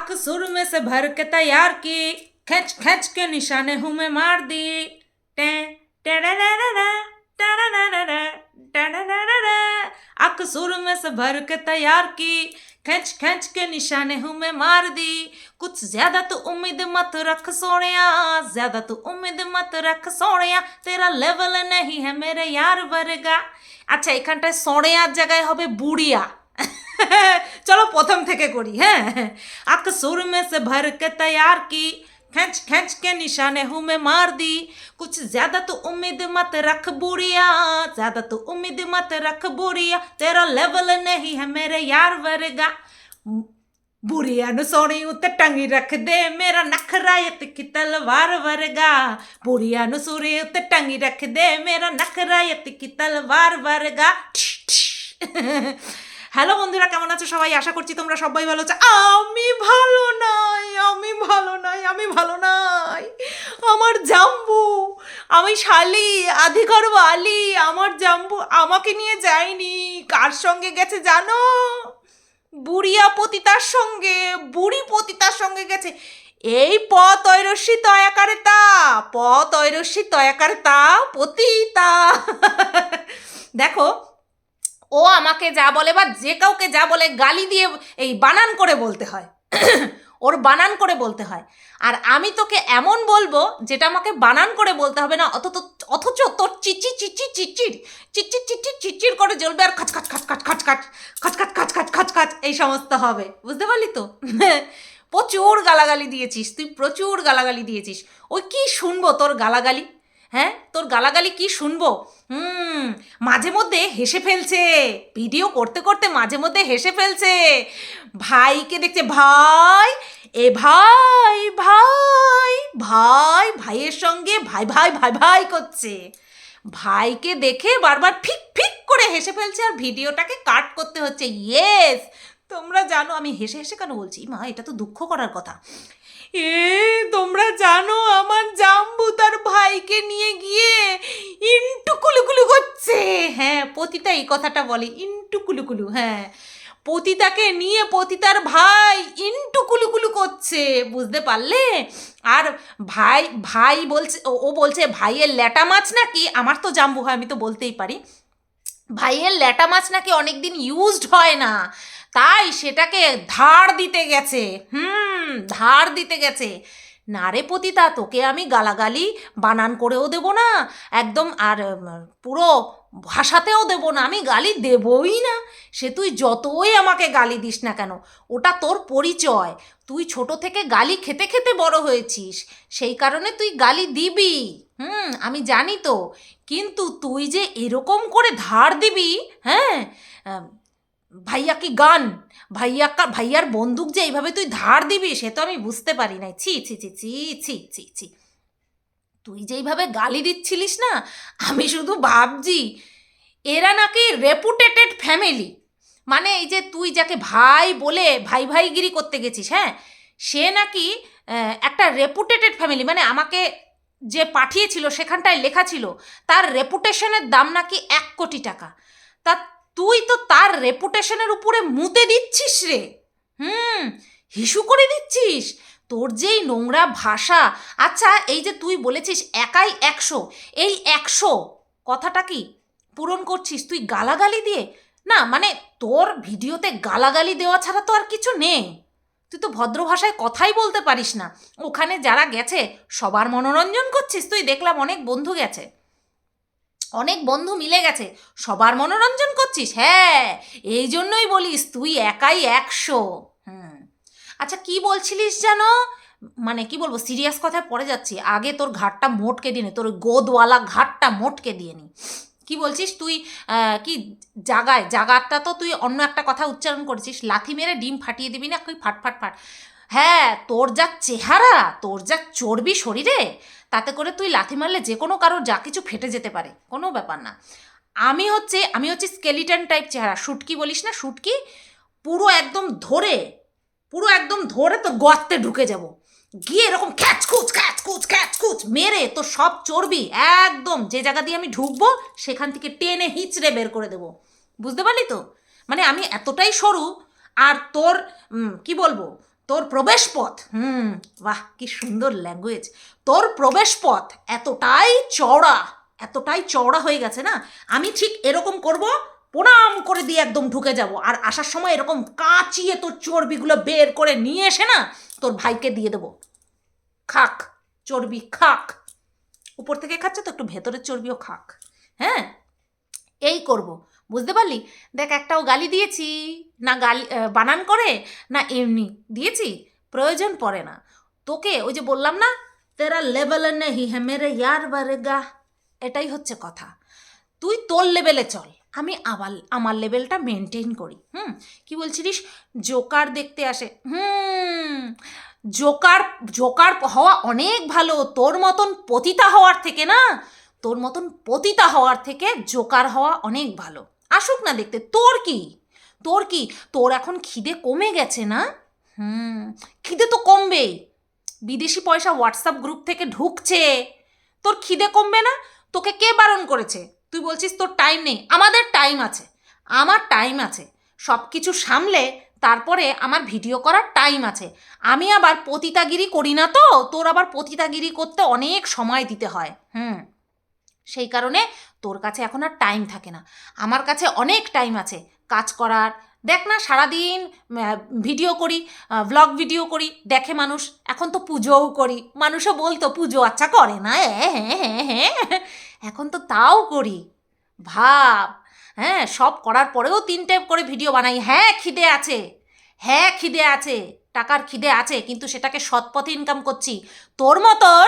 अक सुर में से भर के तैयार की खींच खींच के निशाने हूँ मैं मार दी टे टेड़ेड़ेड़ेड़े, टेड़ेड़ेड़ेड़े, टेड़ेड़ेड़ेड़े। अक सुर में से भर के तैयार की खींच खींच के निशाने हूँ मैं मार दी कुछ ज्यादा तो उम्मीद मत रख सोनिया ज्यादा तो उम्मीद मत रख सोनिया तेरा लेवल नहीं है मेरे यार वर्गा আচ্ছা এখানটায় সোনিয়ার জায়গায় হবে বুড়িয়া चलो प्रथम थे करी হ্যাঁ अक सुर में से भर के तैयार की, खेच खेच के निशाने हूँ मैं मार दी। कुछ ज़्यादा तो उम्मीद मत रख बुढ़िया, ज़्यादा तो उम्मीद मत रख बुढ़िया, तेरा लेवल नहीं है मेरे यार वर्गा। बुढ़िया नु सोनी उत्ते टंगी रख दे, मेरा नखरा नखरायत की तलवार वरगा। बुढ़िया नु सूरी उत्ते टंगी रख दे, मेरा नखरा नखरायत की तलवार वरगा। হ্যালো বন্ধুরা, কেমন আছো সবাই? আশা করছি তোমরা সবাই ভালো আছো। আমি ভালো নাই, আমি ভালো নাই, আমি ভালো নাই। আমার জাম্বু, আমি শালি, আধিকার বালি, আমার জাম্বু আমাকে নিয়ে যায়নি। কার সঙ্গে গেছে জানো? বুড়িয়া পতিতার সঙ্গে, বুড়ি পতিতার সঙ্গে গেছে। এই প তৈরস্বী তয়াকারে তা প তৈরস্বী তয়াকারে তা পতিতা। দেখো ও আমাকে যা বলে বা যে কাউকে যা বলে গালি দিয়ে এই বানান করে বলতে হয়। ওর বানান করে বলতে হয়। আর আমি তোকে এমন বলব যেটা আমাকে বানান করে বলতে হবে না, অথচ অথচ তোর চিচি চিচি, চিচির চিচির চিচির চিচির করে জ্বলবে আর খাচ খাচ খাচ খাচ খাচ খাচ খাচ খাচ খাচ খাচ খাচ খাচ এই সমস্ত হবে। বুঝতে পারলি তো? প্রচুর গালাগালি দিয়েছিস, তুই প্রচুর গালাগালি দিয়েছিস। ওই কি শুনব তোর গালাগালি? হ্যাঁ তোর গালাগালি কি শুনব? হুম, মাঝে মধ্যে হেসে ফেলছে। ভিডিও করতে করতে মাঝে মধ্যে হেসে ফেলছে। ভাইকে দেখছে, ভাই, এ ভাই ভাই ভাই, ভাইয়ের সঙ্গে ভাই ভাই ভাই ভাই করছে। ভাইকে দেখে বারবার ফিক ফিক করে হেসে ফেলছে আর ভিডিওটাকে কাট করতে হচ্ছে। ইয়েস তোমরা জানো আমি হেসে হেসে কেন বলছি? মা, এটা তো দুঃখ করার কথা। এ, তোমরা জানো আমার জাম্বু তার ভাইকে নিয়ে গিয়ে ইন্টু কুলুকুলু করছে হ্যাঁ পতিতা এই কথাটা বলে ইন্টু কুলুকুলু হ্যাঁ। পতিতাকে নিয়ে পতিতার ভাই ইন্টু কুলুকুলু করছে, বুঝতে পারলে? আর ভাই ভাই বলছে ও- বলছে, ভাইয়ের ল্যাটা মাছ নাকি? আমার তো জাম্বু হয়, আমি তো বলতেই পারি। ভাইয়ের ল্যাটা মাছ নাকি অনেকদিন ইউজড হয় না? তাই সেটাকে ধার দিতে গেছে। হুম, ধার দিতে গেছে। না রে পতিতা, তোকে আমি গালাগালি বানান করেও দেবো না। একদম আর পুরো ভাষাতেও দেবো না। আমি গালি দেবই না। সে তুই যতই আমাকে গালি দিস না কেন, ওটা তোর পরিচয়। তুই ছোট থেকে গালি খেতে খেতে বড় হয়েছিস। সেই কারণে তুই গালি দিবি। হুম, আমি জানি তো। কিন্তু তুই যে এরকম করে ধার দিবি হ্যাঁ? ভাইয়া কি গান? ভাইয়া ভাইয়ার বন্দুক যে এইভাবে তুই ধার দিবি, সে তো আমি বুঝতে পারি নাই। ছি ছি ছি ছি ছি ছি ছি। তুই যেইভাবে গালি দিচ্ছিলিস না, আমি শুধু ভাবছি, এরা নাকি রেপুটেটেড ফ্যামিলি মানে এই যে তুই যাকে ভাই বলে ভাই ভাইগিরি করতে গেছিস হ্যাঁ? সে নাকি একটা রেপুটেটেড ফ্যামিলি মানে আমাকে যে পাঠিয়েছিল, সেখানটায় লেখা ছিল, তার রেপুটেশনের দাম নাকি এক কোটি টাকা। তা তুই তো তার রেপুটেশনের উপরে মুতে দিচ্ছিস রে। হুম, হিসু করে দিচ্ছিস। তোর যেই নোংরা ভাষা। আচ্ছা এই যে তুই বলেছিস একাই একশো, এই একশো কথাটা কি পূরণ করছিস তুই গালাগালি দিয়ে? না মানে তোর ভিডিওতে গালাগালি দেওয়া ছাড়া তো আর কিছু নেই। তুই তো ভদ্র ভাষায় কথাই বলতে পারিস না। ওখানে যারা গেছে, সবার মনোরঞ্জন করছিস। তুই দেখলাম অনেক বন্ধু গেছে। অনেক বন্ধু মিলে গেছে। সবার মনোরঞ্জন করছিস? হ্যাঁ এই জন্যই বলিস তুই একাই একশো। হুম। আচ্ছা কি বলছিলিস যেন? মানে কি বলব, সিরিয়াস কথায় পড়ে যাচ্ছি। আগে তোর ঘাটটা মোটকে দিয়ে নে, তোর গোদওয়ালা ঘাটটা মোটকে দিয়ে নি। কি বলছিস তুই কি জাগায় জাগারটা তো তুই অন্য একটা কথা উচ্চারণ করেছিস। লাথি মেরে ডিম ফাটিয়ে দিবি না? তুই ফাট ফাট ফাট হ্যাঁ তোর যা চেহারা, তোর যা চর্বি শরীরে তাতে করে তুই লাথি মারলে যে কোনো কারোর যা কিছু ফেটে যেতে পারে, কোনো ব্যাপার না। আমি হচ্ছে আমি হচ্ছে স্কেলিটন টাইপ চেহারা, শুটকি বলিস না, শুটকি পুরো একদম ধরে, পুরো একদম ধরে তোর গর্তে ঢুকে যাব। গিয়ে এরকম খ্যাচ খুচ খ্যাচ খুচ খ্যাচ খুচ মেরে তোর সব চর্বি একদম যে জায়গা দিয়ে আমি ঢুকবো, সেখান থেকে টেনে হিচড়ে বের করে দেবো। বুঝতে পারলি তো? মানে আমি এতটাই সরু, আর তোর কি বলব? তোর প্রবেশ পথ হুম, বাহ, কি সুন্দর ল্যাঙ্গুয়েজ তোর প্রবেশ পথ এতটাই চওড়া এতটাই চওড়া হয়ে গেছে না? আমি ঠিক এরকম করব, প্রণাম করে দিয়ে একদম ঢুকে যাব। আর আসার সময় এরকম কাঁচিয়ে তোর চর্বিগুলো বের করে নিয়ে এসে না, তোর ভাইকে দিয়ে দেবো। খাক, চর্বি খাক। উপর থেকে খাচ্ছে তো, একটু ভেতরের চর্বিও খাক। হ্যাঁ এই করব। বুঝতে পারলি? দেখ, একটাও গালি দিয়েছি। না গালি বানান করে, না এমনি। দিয়েছি, প্রয়োজন পড়ে না। তোকে ওই যে বললাম না, তেরা লেভেল নেই হ্যাঁ মেরে ইয়ার বারে গা এটাই হচ্ছে কথা। তুই তোর লেভেলে চল। আমি আবার, আমার লেভেলটা মেনটেন করি। হুম? কি বলছিলিস? জোকার দেখতে আসে। হুম? জোকার জোকার হওয়া অনেক ভালো। তোর মতন পতিতা হওয়ার থেকে না, তোর মতন পতিতা হওয়ার থেকে জোকার হওয়া অনেক ভালো। আসুক না দেখতে। তোর কি? তোর কি? তোর এখন খিদে কমে গেছে না? হুম, খিদে তো কমবেই। বিদেশি পয়সা হোয়াটসঅ্যাপ গ্রুপ থেকে ঢুকছে। তোর খিদে কমবে না? তোকে কে বারণ করেছে? তুই বলছিস তোর টাইম নেই। আমাদের টাইম আছে। আমার টাইম আছে। সব কিছু সামলে তারপরে আমার ভিডিও করার টাইম আছে। আমি আবার পতিতাগিরি করি না তো? তোর আবার পতিতাগিরি করতে অনেক সময় দিতে হয়। হুম, সেই কারণে তোর কাছে এখন আর টাইম থাকে না। আমার কাছে অনেক টাইম আছে। কাজ করার। দেখ না, সারাদিন ভিডিও করি ভ্লগ ভিডিও করি, দেখে মানুষ। এখন তো পুজোও করি। মানুষও বলতো, পুজো আচ্ছা করে না। হ্যাঁ হ্যাঁ হ্যাঁ এখন তো তাও করি। ভাব। হ্যাঁ সব করার পরেও তিনটে করে ভিডিও বানাই। হ্যাঁ খিদে আছে। হ্যাঁ খিদে আছে। টাকার খিদে আছে, কিন্তু সেটাকে সৎপথে ইনকাম করছি। তোর মতন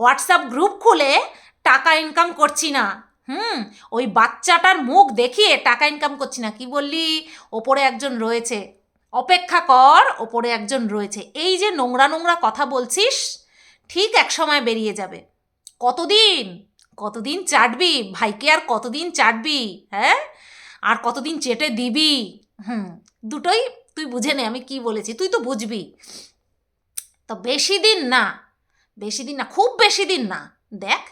হোয়াটসঅ্যাপ গ্রুপ খুলে টাকা ইনকাম করছি না। হুম, ওই বাচ্চাটার মুখ দেখিয়ে টাকা ইনকাম করছি না। কি বললি? ওপরে একজন রয়েছে। অপেক্ষা কর, ওপরে একজন রয়েছে। এই যে নোংরা নোংরা কথা বলছিস, ঠিক এক সময় বেরিয়ে যাবে। কতদিন? কতদিন চাটবি? ভাইকে আর কতদিন চাটবি? হ্যাঁ? আর কতদিন চেটে দিবি? হুম, দুটোই তুই বুঝে নে, আমি কি বলেছি। তুই তো বুঝবি। তো বেশি দিন না, বেশি দিন না, খুব বেশি দিন না। দেখ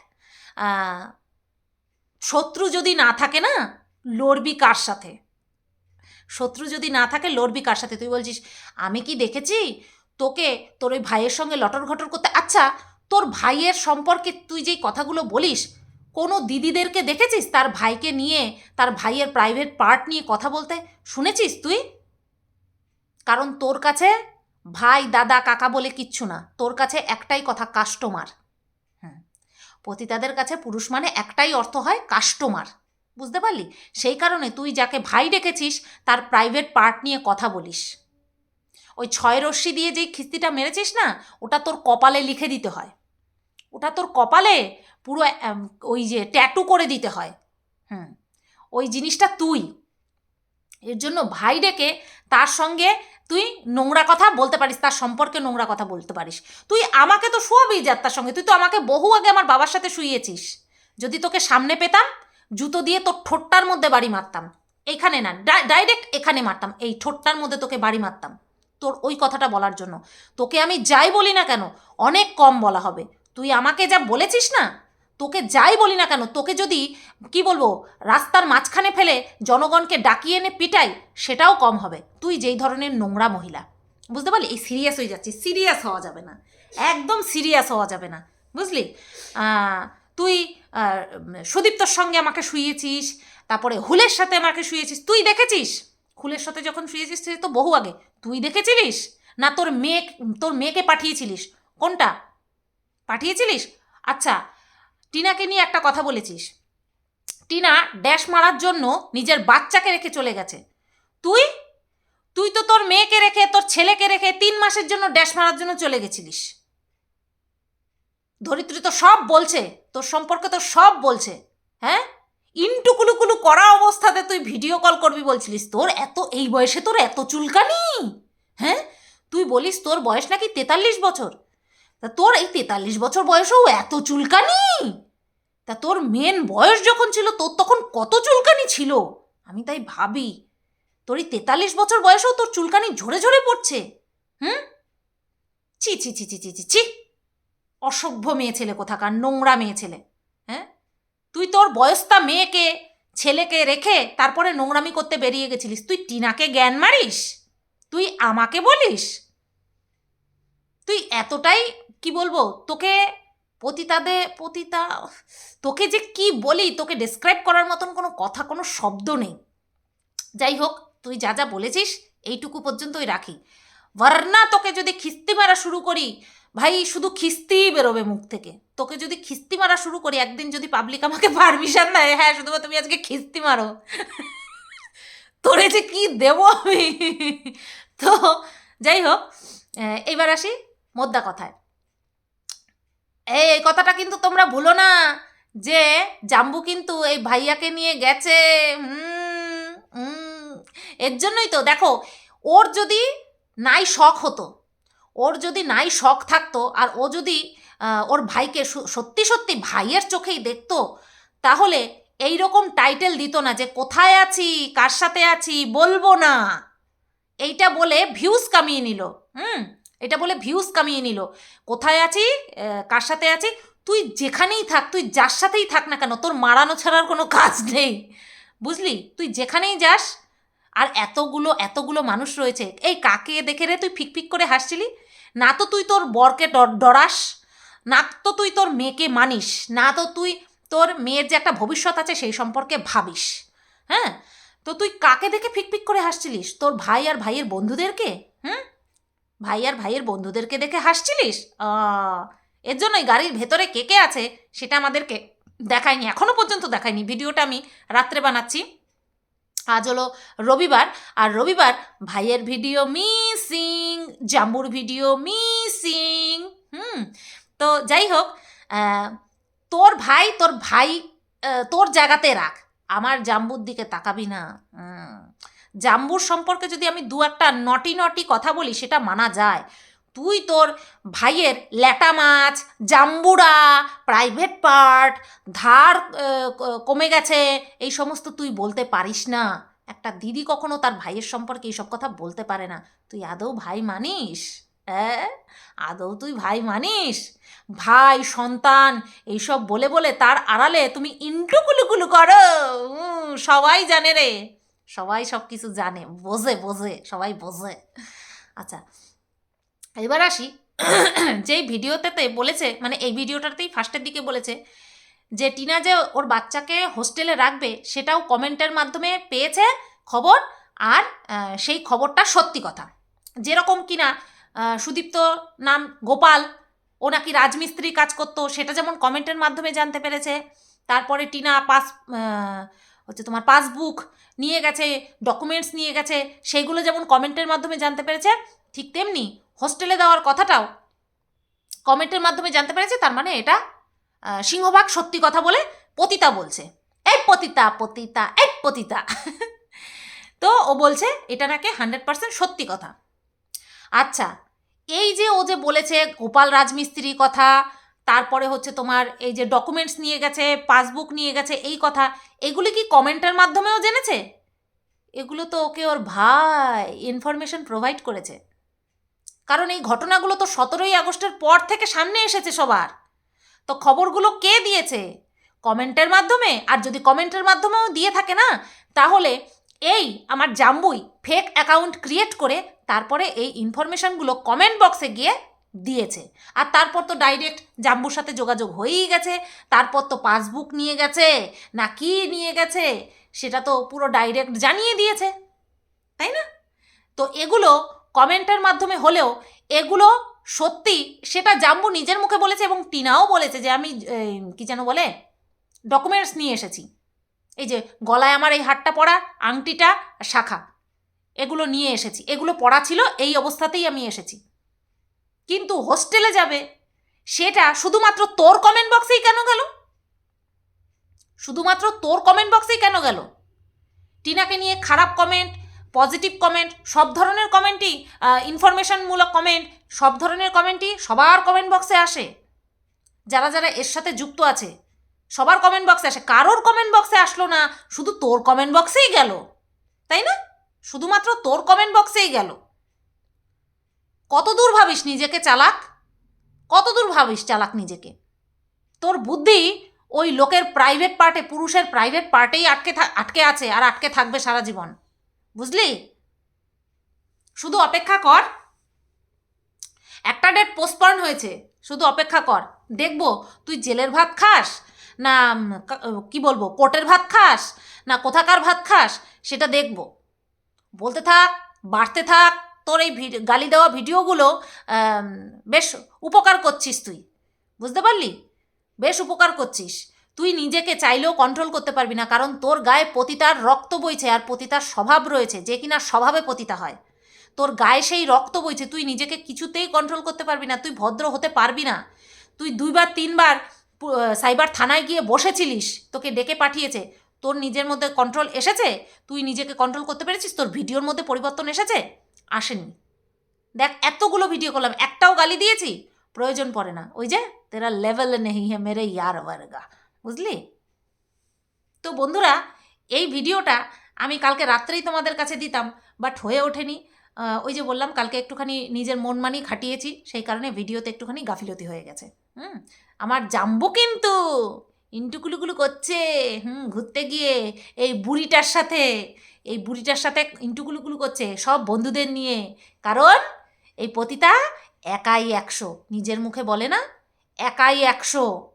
শত্রু যদি না থাকে না, লড়বি কার সাথে? শত্রু যদি না থাকে, লড়বি কার সাথে? তুই বলছিস, আমি কি দেখেছি? তোকে, তোর ওই ভাইয়ের সঙ্গে লটর ঘটর করতে আচ্ছা তোর ভাইয়ের সম্পর্কে তুই যেই কথাগুলো বলিস, কোনো দিদিদেরকে দেখেছিস? তার ভাইকে নিয়ে, তার ভাইয়ের প্রাইভেট পার্ট নিয়ে কথা বলতে? শুনেছিস তুই? কারণ তোর কাছে ভাই, দাদা, কাকা বলে কিচ্ছু না। তোর কাছে একটাই কথা কাস্টমার পতিতাদের কাছে পুরুষ মানে একটাই অর্থ হয় কাস্টমার বুঝতে পারলি? সেই কারণে তুই যাকে ভাই ডেকেছিস, তার প্রাইভেট পার্ট নিয়ে কথা বলিস। ওই ছয় রশ্মি দিয়ে যেই খিস্তিটা মেরেছিস না, ওটা তোর কপালে লিখে দিতে হয়। ওটা তোর কপালে পুরো ওই যে ট্যাটু করে দিতে হয়। হুম। ওই জিনিসটা তুই। এর জন্য ভাই ডেকে তার সঙ্গে তুই নোংরা কথা বলতে পারিস, তার সম্পর্কে নোংরা কথা বলতে পারিস। তুই আমাকে তো শোয়াবি যার তার সঙ্গে, তুই তো আমাকে বহু আগে আমার বাবার সাথে শুয়েছিস যদি তোকে সামনে পেতাম, জুতো দিয়ে তোর ঠোঁটটার মধ্যে বাড়ি মারতাম। এখানে না ডাইরেক্ট এখানে মারতাম, এই ঠোঁটটার মধ্যে তোকে বাড়ি মারতাম। তোর ওই কথাটা বলার জন্য। তোকে আমি যাই বলি না কেন, অনেক কম বলা হবে। তুই আমাকে যা বলেছিস না তোকে যাই বলি না কেন, তোকে যদি, কি বলব, রাস্তার মাঝখানে ফেলে জনগণকে ডাকিয়ে এনে পিটাই, সেটাও কম হবে। তুই যেই ধরনের নোংরা মহিলা, বুঝতে পারলি? এই সিরিয়াস হয়ে যাচ্ছিস সিরিয়াস হওয়া যাবে না, একদম সিরিয়াস হওয়া যাবে না, বুঝলি? তুই সুদীপ্তর সঙ্গে আমাকে শুয়েছিস, তারপরে হুলের সাথে আমাকে শুয়েছিস, তুই দেখেছিস? হুলের সাথে যখন শুয়েছিস, সে তো বহু আগে, তুই দেখেছিলিস? না তোর মেয়ে, তোর মেয়েকে পাঠিয়েছিলিস? কোনটা? পাঠিয়েছিলিস? আচ্ছা টিনাকে নিয়ে একটা কথা বলেছিস। টিনা ড্যাশ মারার জন্য নিজের বাচ্চাকে রেখে চলে গেছে। তুই? তুই তো তোর মেয়েকে রেখে, তোর ছেলেকে রেখে তিন মাসের জন্য ড্যাশ মারার জন্য চলে গেছিলিস। ধরিত্রী তো সব বলছে, তোর সম্পর্কে তো সব বলছে। হ্যাঁ? ইন্টুকুলুকুলু করা অবস্থাতে তুই ভিডিও কল করবি বলছিলিস, তোর এত, এই বয়সে তোর এত চুলকানি? হ্যাঁ? তুই বলিস তোর বয়স নাকি তেতাল্লিশ বছর। তা তোর এই তেতাল্লিশ বছর বয়সেও এত চুলকানি? তা তোর মেন বয়স যখন ছিল, তোর তখন কত চুলকানি ছিল? আমি তাই ভাবি। তোর এই তেতাল্লিশ বছর বয়সেও তোর চুলকানি ঝরে ঝরে পড়ছে। হুম? ছি ছি ছি ছি ছি ছি ছি। অসভ্য মেয়ে ছেলে কোথাকার, নোংরা মেয়ে ছেলে। হ্যাঁ? তুই তোর বয়স্তা মেয়েকে, ছেলেকে রেখে তারপরে নোংরামি করতে বেরিয়ে গেছিলিস। তুই টিনাকে জ্ঞান মারিস? তুই আমাকে বলিস? তুই এতটাই কি বলব? তোকে পতিতাদে পতিতা তোকে যে কি বলি তোকে ডেসক্রাইব করার মতন কোনো কথা কোনো শব্দ নেই। যাই হোক তুই যা যা বলেছিস এইটুকু পর্যন্তই রাখি। ভার্না তোকে যদি খিস্তি মারা শুরু করি ভাই শুধু খিস্তিই বেরোবে মুখ থেকে। তোকে যদি খিস্তি মারা শুরু করি একদিন যদি পাবলিক আমাকে পারমিশন দেয় হ্যাঁ শুধু তুমি আজকে খিস্তি মারো। তোরে যে কি দেব আমি? তো যাই হোক আহ, এইবার আসি মোদ্দা কথায়। এই কথাটা কিন্তু তোমরা ভুলো না যে জাম্বু কিন্তু এই ভাইয়াকে নিয়ে গেছে। এর জন্যই তো, দেখো, ওর যদি নাই শখ হতো, ওর যদি নাই শখ থাকতো, আর ও যদি ওর ভাইকে সত্যি সত্যি ভাইয়ের চোখেই দেখতো, তাহলে এই রকম টাইটেল দিত না যে কোথায় আছি, কার সাথে আছি, বলব না। এইটা বলে ভিউজ কামিয়ে নিল, হুম। এটা বলে ভিউজ কামিয়ে নিল। কোথায় আছি? কার সাথে আছি? তুই যেখানেই থাক, তুই যার সাথেই থাক না কেন, তোর মারানো ছাড়ার কোনো কাজ নেই। বুঝলি? তুই যেখানেই যাস, আর এতগুলো এতগুলো মানুষ রয়েছে। এই কাকে দেখে রে তুই ফিকফিক করে হাসছিলি? না তো তুই তোর বরকে ডর- ডরাস, না তো তুই তোর মেয়েকে মানিস, না তো তুই তোর মেয়ের যে একটা ভবিষ্যৎ আছে সেই সম্পর্কে ভাবিস। হ্যাঁ? তো তুই কাকে দেখে ফিকফিক করে হাসছিলিস? তোর ভাই আর ভাইয়ের বন্ধুদেরকে? হুম? ভাই আর ভাইয়ের বন্ধুদেরকে দেখে হাসছিলিস? এর জন্যই গাড়ির ভেতরে কে কে আছে সেটা আমাদেরকে দেখায়নি এখনও পর্যন্ত দেখায়নি। ভিডিওটা আমি রাত্রে বানাচ্ছি। আজ হলো রবিবার, আর রবিবার ভাইয়ের ভিডিও মিসিং, জাম্বুর ভিডিও মিসিং, হুম? তো যাই হোক তোর ভাই তোর ভাই তোর জায়গাতে রাখ। আমার জাম্বুর দিকে তাকাবি না। জাম্বুর সম্পর্কে যদি আমি দু একটা নটি নটি কথা বলি, সেটা মানা যায়। তুই তোর ভাইয়ের ল্যাটা মাছ, জাম্বুরা প্রাইভেট পার্ট ধার কমে গেছে, এই সমস্ত তুই বলতে পারিস না। একটা দিদি কখনো তার ভাইয়ের সম্পর্কে এইসব কথা বলতে পারে না। তুই আদৌ ভাই মানিস? হ্যাঁ আদৌ তুই ভাই মানিস? ভাই, সন্তান, এইসব বলে বলে তার আড়ালে তুমি ইন্টু কুলুকুলু করো। সবাই জানে রে। সবাই সব কিছু জানে, বোঝে বোঝে, সবাই বোঝে। আচ্ছা এবার আসি। যেই ভিডিওটাতে বলেছে মানে এই ভিডিওটাতেই ফার্স্টের দিকে বলেছে যে, টিনা যে ওর বাচ্চাকে হোস্টেলে রাখবে, সেটাও কমেন্টের মাধ্যমে পেয়েছে খবর আর সেই খবরটা সত্যি কথা। যেরকম কিনা সুদীপ্ত নাম গোপাল, ও নাকি রাজমিস্ত্রি কাজ করতো, সেটা যেমন কমেন্টের মাধ্যমে জানতে পেরেছে। তারপরে টিনা পাস হচ্ছে তোমার পাসবুক নিয়ে গেছে ডকুমেন্টস নিয়ে গেছে সেইগুলো যেমন কমেন্টের মাধ্যমে জানতে পেরেছে, ঠিক তেমনি হোস্টেলে দেওয়ার কথাটাও কমেন্টের মাধ্যমে জানতে পেরেছে, তার মানে এটা সিংহভাগ সত্যি কথা বলে পতিতা বলছে। এই পতিতা পতিতা, এই পতিতা। তো ও বলছে, এটা নাকি হান্ড্রেড পার্সেন্ট সত্যি কথা। আচ্ছা এই যে ও যে বলেছে গোপাল রাজমিস্ত্রির কথা তারপরে হচ্ছে তোমার এই যে ডকুমেন্টস নিয়ে গেছে পাসবুক নিয়ে গেছে, এই কথা, এগুলি কি কমেন্টের মাধ্যমেও জেনেছে? এগুলো তো ওকে ওর ভাই ইনফরমেশন প্রোভাইড করেছে। কারণ এই ঘটনাগুলো তো সতেরোই আগস্টের পর থেকে সামনে এসেছে সবার। তো খবরগুলো কে দিয়েছে? কমেন্টের মাধ্যমে? আর যদি কমেন্টের মাধ্যমেও দিয়ে থাকে না, তাহলে এই আমার জাম্বুই ফেক অ্যাকাউন্ট ক্রিয়েট করে, তারপরে এই ইনফরমেশনগুলো কমেন্ট বক্সে গিয়ে দিয়েছে। আর তারপর তো ডাইরেক্ট জাম্বুর সাথে যোগাযোগ হয়েই গেছে। তারপর তো পাসবুক নিয়ে গেছে, না কি নিয়ে গেছে, সেটা তো পুরো ডাইরেক্ট জানিয়ে দিয়েছে। তাই না? তো এগুলো কমেন্টের মাধ্যমে হলেও এগুলো সত্যি সেটা জাম্বু নিজের মুখে বলেছে এবং টিনাও বলেছে যে আমি কি যেন বলে ডকুমেন্টস নিয়ে এসেছি। এই যে গলায় আমার এই হারটা পরা, আংটিটা শাখা, এগুলো নিয়ে এসেছি। এগুলো পড়া ছিল, এই অবস্থাতেই আমি এসেছি। কিন্তু হোস্টেলে যাবে। সেটা শুধুমাত্র তোর কমেন্ট বক্সেই কেন গেল? শুধুমাত্র তোর কমেন্ট বক্সেই কেন গেল? টিনাকে নিয়ে খারাপ কমেন্ট পজিটিভ কমেন্ট সব ধরনের কমেন্টই ইনফরমেশনমূলক কমেন্ট সব ধরনের কমেন্টই সবার কমেন্ট বক্সে আসে। যারা যারা এর সাথে যুক্ত আছে, সবার কমেন্ট বক্সে আসে। কারোর কমেন্ট বক্সে আসলো না, শুধু তোর কমেন্ট বক্সেই গেল। তাই না? শুধুমাত্র তোর কমেন্ট বক্সেই গেল। কত দূর ভাবিস নিজেকে চালাক? কত দূর ভাবিস চালাক নিজেকে? তোর বুদ্ধি ওই লোকের প্রাইভেট পার্টে পুরুষের প্রাইভেট পার্টেই আটকে আটকে আছে আর আটকে থাকবে সারা জীবন। বুঝলি? শুধু অপেক্ষা কর। একটা ডেট পোস্টপন হয়েছে, শুধু অপেক্ষা কর। দেখব, তুই জেলের ভাত খাস না কি বলব কোর্টের ভাত খাস না কোথাকার ভাত খাস, সেটা দেখব। বলতে থাক, বাড়তে থাক তোর এই গালি দেওয়া ভিডিওগুলো বেশ উপকার করছিস তুই। বুঝতে পারলি? বেশ উপকার করছিস। তুই নিজেকে চাইলেও কন্ট্রোল করতে পারবি না, কারণ তোর গায়ে পতিতার রক্ত বইছে আর পতিতার স্বভাব রয়েছে, যে কিনা স্বভাবে পতিতা হয়। তোর গায়ে সেই রক্ত বইছে, তুই নিজেকে কিছুতেই কন্ট্রোল করতে পারবি না, তুই ভদ্র হতে পারবি না। তুই দুইবার, তিনবার সাইবার থানায় গিয়ে বসেছিলিস, তোকে ডেকে পাঠিয়েছে, তোর নিজের মধ্যে কন্ট্রোল এসেছে? তুই নিজেকে কন্ট্রোল করতে পেরেছিস? তোর ভিডিওর মধ্যে পরিবর্তন এসেছে? আসেনি। দেখ, এতগুলো ভিডিও করলাম, একটাও গালি দিয়েছি, প্রয়োজন পড়ে না। ওই যে, তেরা লেভেল নেই হে মেরে ইয়ার ওয়ারগা, বুঝলি? তো বন্ধুরা, এই ভিডিওটা আমি কালকে রাত্রেই তোমাদের কাছে দিতাম বাট হয়ে ওঠেনি। ওই যে বললাম, কালকে একটুখানি নিজের মন মানি খাটিয়েছি, সেই কারণে ভিডিওতে একটুখানি গাফিলতি হয়ে গেছে। হুম, আমার জাম্বু কিন্তু ইন্টুকুলুকুলু করছে, হুম, ঘুরতে গিয়ে, এই বুড়িটার সাথে। এই বুড়িটার সাথে ইন্টুকুলুকুলু করছে, সব বন্ধুদের নিয়ে। কারণ এই পতিতা একাই একশো। নিজের মুখে বলে না, একাই একশো।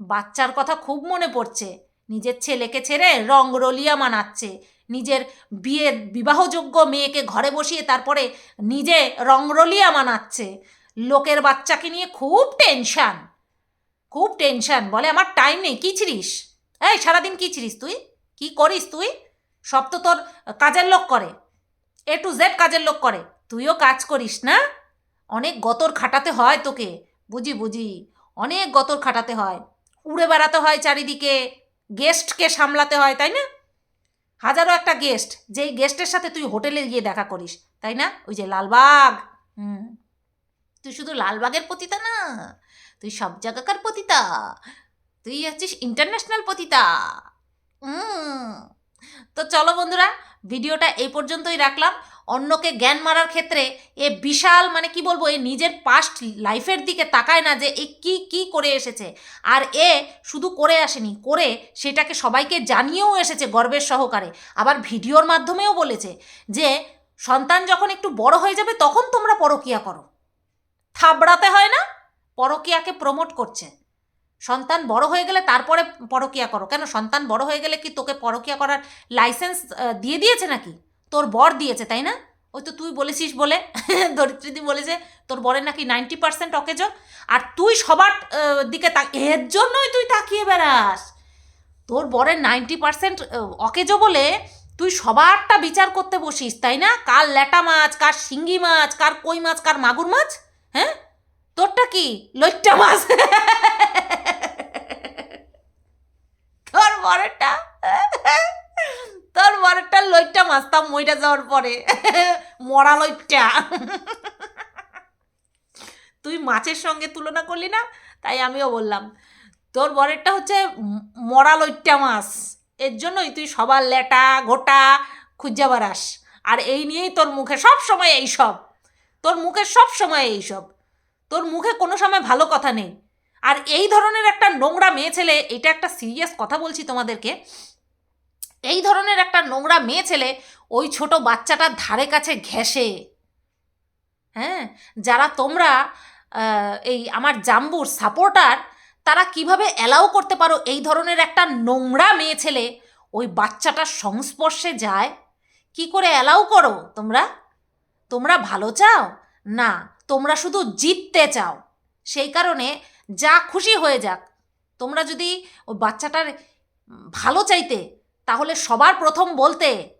বাচ্চার কথা খুব মনে পড়ছে। নিজের ছেলেকে ছেড়ে রঙ্গরলিয়া মানাচ্ছে। নিজের বিয়ে, বিবাহযোগ্য মেয়েকে ঘরে বসিয়ে তারপরে নিজে রঙ্গরলিয়া মানাচ্ছে। লোকের বাচ্চাকে নিয়ে খুব টেনশান। খুব টেনশান। বলে, আমার টাইম নেই, কী ছিলিস এই, সারাদিন কী ছিলিস তুই? কি করিস তুই? সব তো তোর কাজের লোক করে। এ টু জেড কাজের লোক করে। তুইও কাজ করিস না? অনেক গতর খাটাতে হয় তোকে। বুঝি বুঝি। অনেক গতর খাটাতে হয়। উড়ে বেড়াতে হয় চারিদিকে। গেস্টকে সামলাতে হয়, তাই না? হাজারো একটা গেস্ট। যেই গেস্টের সাথে তুই হোটেলে গিয়ে দেখা করিস, তাই না? ওই যে লালবাগ। হুম। তুই শুধু লালবাগের পতিতা না, তুই সব জায়গাকার পতিতা। তুই হচ্ছিস ইন্টারন্যাশনাল পতিতা। হুম। তো চলো বন্ধুরা, ভিডিওটা এই পর্যন্তই রাখলাম। অন্যকে জ্ঞান মারার ক্ষেত্রে এ বিশাল মানে কি বলব, এ নিজের পাস্ট লাইফের দিকে তাকায় না যে এ কি কি করে এসেছে। আর এ শুধু করে আসেনি, করে সেটাকে সবাইকে জানিয়েও এসেছে গর্বের সহকারে। আবার ভিডিওর মাধ্যমেও বলেছে যে, সন্তান যখন একটু বড় হয়ে যাবে তখন তোমরা পরকিয়া করো। থাবড়াতে হয় না, পরকিয়াকে প্রমোট করছে। সন্তান বড় হয়ে গেলে তারপরে পরকিয়া করো। কেন? সন্তান বড় হয়ে গেলে কি তোকে পরকিয়া করার লাইসেন্স দিয়ে দিয়েছে নাকি? তোর বর দিয়েছে, তাই না? ওই তো তুই বলেছিস বলে, ধরিত্রীদি বলেছে, তোর বরের নাকি নাইনটি পার্সেন্ট অকেজ। আর তুই সবার দিকে তাক, এর জন্যই তুই তাকিয়ে বেড়াস। তোর বরের নাইনটি পার্সেন্ট অকেজ বলে তুই সবারটা বিচার করতে বসিস, তাই না? কার ল্যাটা মাছ, কার শিঙ্গি মাছ, কার কই মাছ, কার মাগুর মাছ হ্যাঁ? তোরটা কি? লইট্টা মাছ। তোর বরেরটা? তোর বরেরটা লইট্টা মাছ, তা মইটা যাওয়ার পরে। মরা লইট্টা। তুই মাছের সঙ্গে তুলনা করলি না? তাই আমিও বললাম, তোর বরেরটা হচ্ছে মরা লইট্টা মাছ। এর জন্যই তুই সবার লেটা গোটা খুঁজা বেড়াস। আর এই নিয়েই তোর মুখে সব সময় এই সব তোর মুখে সব সময় এই সব তোর মুখে কোনো সময় ভালো কথা নেই। আর এই ধরনের একটা নোংরা মেয়ে ছেলে, এটা একটা সিরিয়াস কথা বলছি তোমাদেরকে, এই ধরনের একটা নোংরা মেয়ে ছেলে ওই ছোট বাচ্চাটার ধারে কাছে ঘেঁষে। হ্যাঁ? যারা তোমরা এই আমার জাম্বুর সাপোর্টার তারা কীভাবে অ্যালাউ করতে পারো এই ধরনের একটা নোংরা মেয়ে ছেলে ওই বাচ্চাটার সংস্পর্শে যায়? কি করে অ্যালাউ করো তোমরা? তোমরা ভালো চাও? না। তোমরা শুধু জিততে চাও। সেই কারণে যা খুশি হয়ে যাক। তোমরা যদি ওই বাচ্চাটার ভালো চাইতে, তাহলে সবার প্রথম বলতে,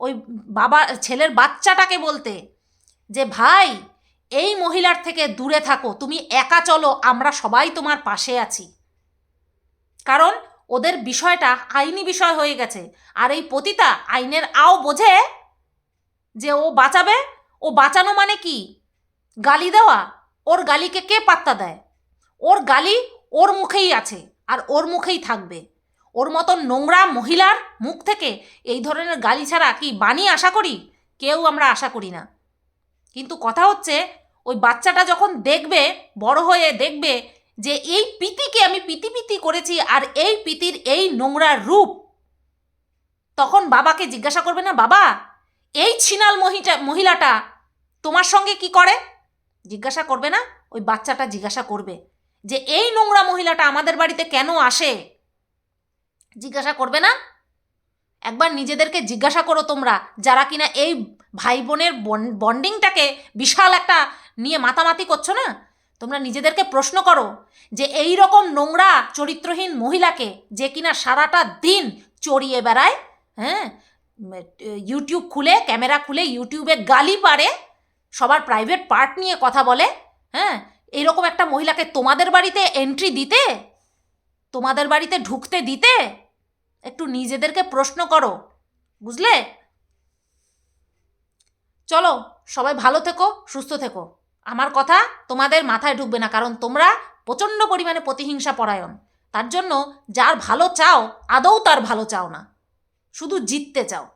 ওই বাবা, ছেলের বাচ্চাটাকে বলতে যে, ভাই, এই মহিলার থেকে দূরে থাকো। তুমি একা চলো, আমরা সবাই তোমার পাশে আছি। কারণ ওদের বিষয়টা আইনি বিষয় হয়ে গেছে। আর এই পতিতা আইনের আও বোঝে যে, ও বাঁচাবে? ও বাঁচানো মানে কি? গালি দেওয়া, ওর গালিকে কে পাত্তা দেয়? ওর গালি ওর মুখেই আছে আর ওর মুখেই থাকবে। ওর মতন নোংরা মহিলার মুখ থেকে এই ধরনের গালি ছাড়া কি বাণী আশা করি? কেউ আমরা আশা করি না। কিন্তু কথা হচ্ছে, ওই বাচ্চাটা যখন দেখবে, বড় হয়ে দেখবে যে এই পিতিকে আমি পিতি পিতি করেছি আর এই পিতির এই নোংরা রূপ, তখন বাবাকে জিজ্ঞাসা করবে না, বাবা, এই ছিনাল মহিটা, মহিলাটা তোমার সঙ্গে কি করে? জিজ্ঞাসা করবে না? ওই বাচ্চাটা জিজ্ঞাসা করবে যে, এই নোংরা মহিলাটা আমাদের বাড়িতে কেন আসে? জিজ্ঞাসা করবে না? একবার নিজেদেরকে জিজ্ঞাসা করো তোমরা, যারা কিনা এই ভাই বোনের বন্ডিংটাকে বিশাল একটা নিয়ে মাতামাতি করছ না? তোমরা নিজেদেরকে প্রশ্ন করো যে, এই রকম নোংরা চরিত্রহীন মহিলাকে যে কিনা সারাটা দিন চড়িয়ে বেড়ায় হ্যাঁ? ইউটিউব খুলে, ক্যামেরা খুলে, ইউটিউবে গালি পারে সবার প্রাইভেট পার্ট নিয়ে কথা বলে হ্যাঁ? এরকম একটা মহিলাকে তোমাদের বাড়িতে এন্ট্রি দিতে? তোমাদের বাড়িতে ঢুকতে দিতে? একটু নিজেদেরকে প্রশ্ন করো, বুঝলে? চলো, সবাই ভালো থেকো, সুস্থ থেকো। আমার কথা তোমাদের মাথায় ঢুকবে না, কারণ তোমরা প্রচণ্ড পরিমাণে প্রতিহিংসা পরায়ণ। তার জন্য যার ভালো চাও, আদৌ তার ভালো চাও না। শুধু জিততে চাও।